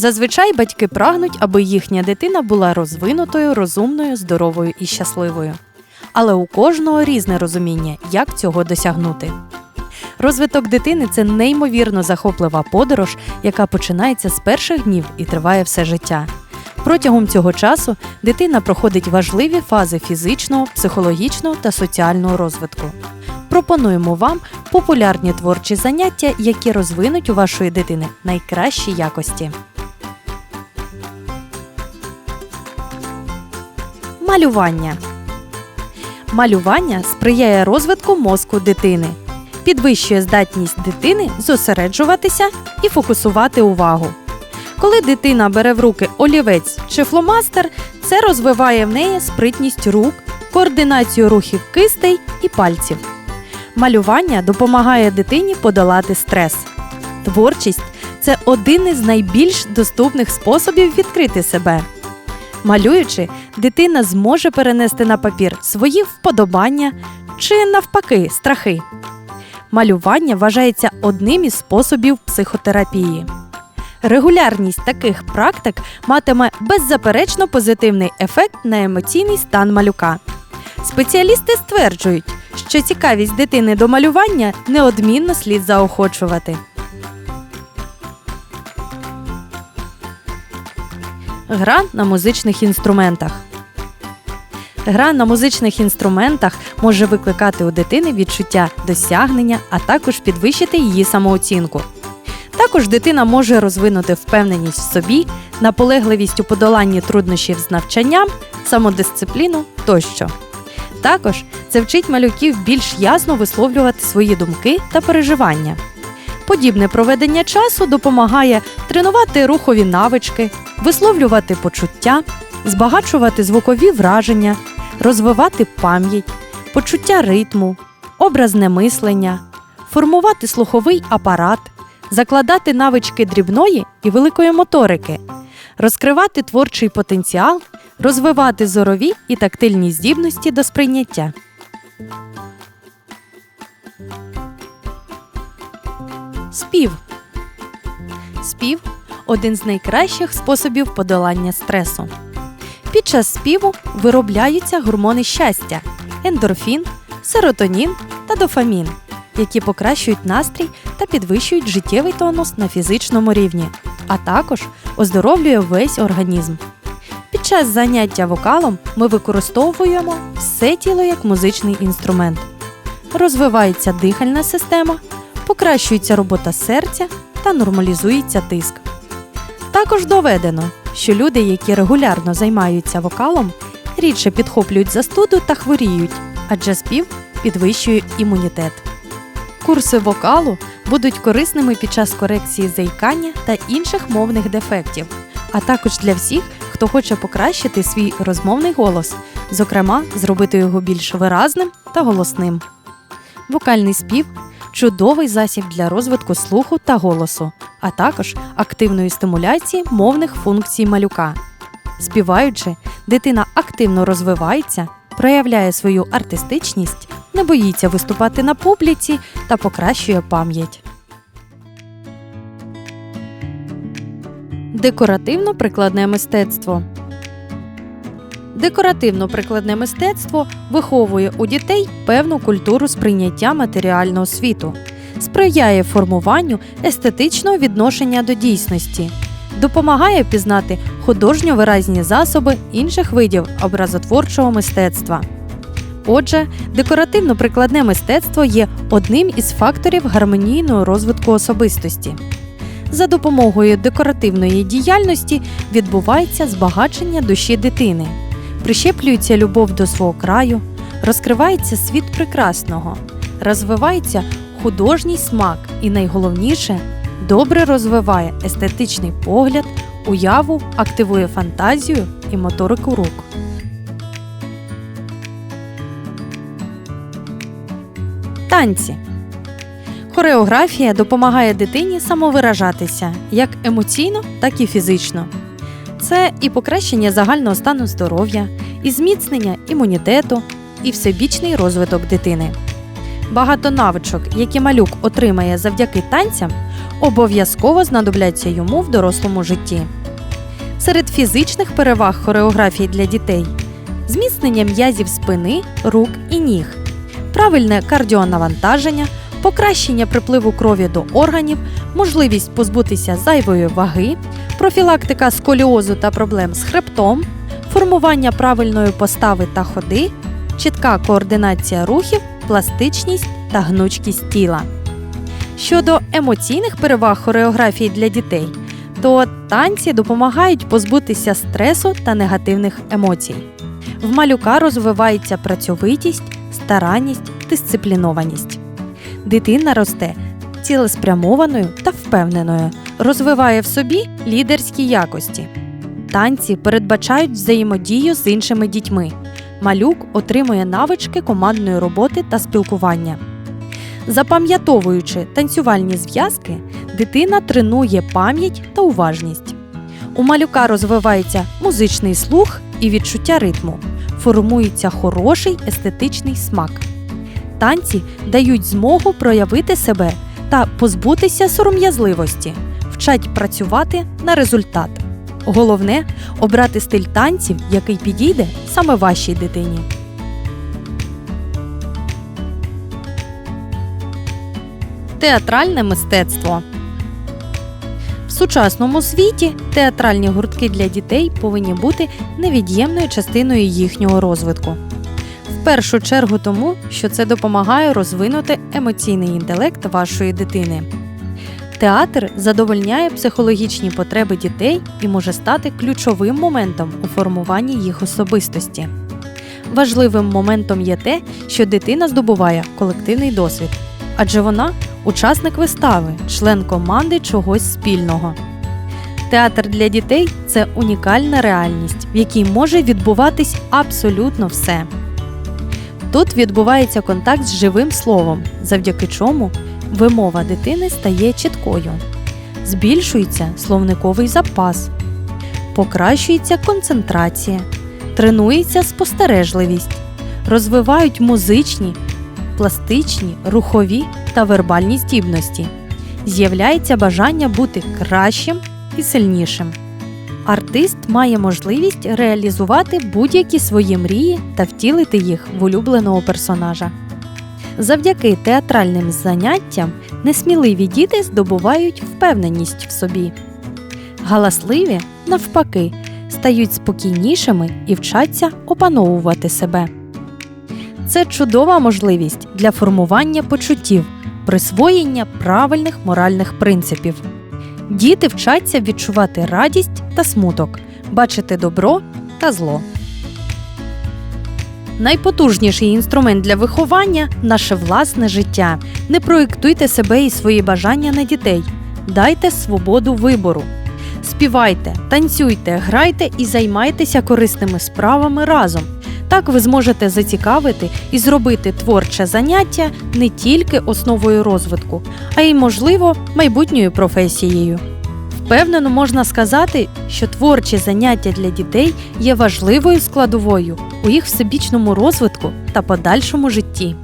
Зазвичай батьки прагнуть, аби їхня дитина була розвинутою, розумною, здоровою і щасливою. Але у кожного різне розуміння, як цього досягнути. Розвиток дитини це неймовірно захоплива подорож, яка починається з перших днів і триває все життя. Протягом цього часу дитина проходить важливі фази фізичного, психологічного та соціального розвитку. Пропонуємо вам популярні творчі заняття, які розвинуть у вашої дитини найкращі якості. Малювання. Малювання сприяє розвитку мозку дитини, підвищує здатність дитини зосереджуватися і фокусувати увагу. Коли дитина бере в руки олівець чи фломастер, це розвиває в неї спритність рук, координацію рухів кистей і пальців. Малювання допомагає дитині подолати стрес. Творчість це один із найбільш доступних способів відкрити себе. Малюючи, дитина зможе перенести на папір свої вподобання чи, навпаки, страхи. Малювання вважається одним із способів психотерапії. Регулярність таких практик матиме беззаперечно позитивний ефект на емоційний стан малюка. Спеціалісти стверджують, що цікавість дитини до малювання неодмінно слід заохочувати. Гра на музичних інструментах. Гра на музичних інструментах може викликати у дитини відчуття досягнення, а також підвищити її самооцінку. Також дитина може розвинути впевненість в собі, наполегливість у подоланні труднощів з навчанням, самодисципліну тощо. Також це вчить малюків більш ясно висловлювати свої думки та переживання. Подібне проведення часу допомагає тренувати рухові навички, висловлювати почуття, збагачувати звукові враження, розвивати пам'ять, почуття ритму, образне мислення, формувати слуховий апарат, закладати навички дрібної і великої моторики, розкривати творчий потенціал, розвивати зорові і тактильні здібності до сприйняття. Спів. Спів один з найкращих способів подолання стресу. Під час співу виробляються гормони щастя, ендорфін, серотонін та дофамін, які покращують настрій та підвищують життєвий тонус на фізичному рівні, а також оздоровлює весь організм. Під час заняття вокалом ми використовуємо все тіло як музичний інструмент. Розвивається дихальна система, покращується робота серця та нормалізується тиск. Також доведено, що люди, які регулярно займаються вокалом, рідше підхоплюють застуду та хворіють, адже спів підвищує імунітет. Курси вокалу будуть корисними під час корекції заїкання та інших мовних дефектів, а також для всіх, хто хоче покращити свій розмовний голос, зокрема, зробити його більш виразним та голосним. Вокальний спів чудовий засіб для розвитку слуху та голосу, а також активної стимуляції мовних функцій малюка. Співаючи, дитина активно розвивається, проявляє свою артистичність, не боїться виступати на публіці та покращує пам'ять. Декоративно-прикладне мистецтво. Декоративно-прикладне мистецтво виховує у дітей певну культуру сприйняття матеріального світу, сприяє формуванню естетичного відношення до дійсності, допомагає пізнати художньо-виразні засоби інших видів образотворчого мистецтва. Отже, декоративно-прикладне мистецтво є одним із факторів гармонійного розвитку особистості. За допомогою декоративної діяльності відбувається збагачення душі дитини, прищеплюється любов до свого краю, розкривається світ прекрасного, розвивається художній смак і найголовніше добре розвиває естетичний погляд, уяву, активує фантазію і моторику рук. Танці. Хореографія допомагає дитині самовиражатися як емоційно, так і фізично. Це і покращення загального стану здоров'я, і зміцнення імунітету, і всебічний розвиток дитини. Багато навичок, які малюк отримає завдяки танцям, обов'язково знадобляться йому в дорослому житті. Серед фізичних переваг хореографії для дітей зміцнення м'язів спини, рук і ніг, правильне кардіонавантаження, покращення припливу крові до органів, можливість позбутися зайвої ваги, профілактика сколіозу та проблем з хребтом, формування правильної постави та ходи, чітка координація рухів, пластичність та гнучкість тіла. Щодо емоційних переваг хореографії для дітей, то танці допомагають позбутися стресу та негативних емоцій. В малюка розвивається працьовитість, старанність, дисциплінованість. Дитина росте цілеспрямованою та впевненою, розвиває в собі лідерські якості. Танці передбачають взаємодію з іншими дітьми. Малюк отримує навички командної роботи та спілкування. Запам'ятовуючи танцювальні зв'язки, дитина тренує пам'ять та уважність. У малюка розвивається музичний слух і відчуття ритму, формується хороший естетичний смак. Танці дають змогу проявити себе та позбутися сором'язливості, вчать працювати на результат. Головне обрати стиль танців, який підійде саме вашій дитині. Театральне мистецтво в сучасному світі театральні гуртки для дітей повинні бути невід'ємною частиною їхнього розвитку. Першу чергу тому, що це допомагає розвинути емоційний інтелект вашої дитини. Театр задовольняє психологічні потреби дітей і може стати ключовим моментом у формуванні їх особистості. Важливим моментом є те, що дитина здобуває колективний досвід, адже вона учасник вистави, член команди чогось спільного. Театр для дітей це унікальна реальність, в якій може відбуватись абсолютно все. Тут відбувається контакт з живим словом, завдяки чому вимова дитини стає чіткою, збільшується словниковий запас, покращується концентрація, тренується спостережливість, розвивають музичні, пластичні, рухові та вербальні здібності, з'являється бажання бути кращим і сильнішим. Артист має можливість реалізувати будь-які свої мрії та втілити їх в улюбленого персонажа. Завдяки театральним заняттям несміливі діти здобувають впевненість в собі. Галасливі, навпаки, стають спокійнішими і вчаться опановувати себе. Це чудова можливість для формування почуттів, присвоєння правильних моральних принципів. Діти вчаться відчувати радість та смуток, бачити добро та зло. Найпотужніший інструмент для виховання наше власне життя. Не проєктуйте себе і свої бажання на дітей. Дайте свободу вибору. Співайте, танцюйте, грайте і займайтеся корисними справами разом. Так ви зможете зацікавити і зробити творче заняття не тільки основою розвитку, а й, можливо, майбутньою професією. Впевнено можна сказати, що творчі заняття для дітей є важливою складовою у їх всебічному розвитку та подальшому житті.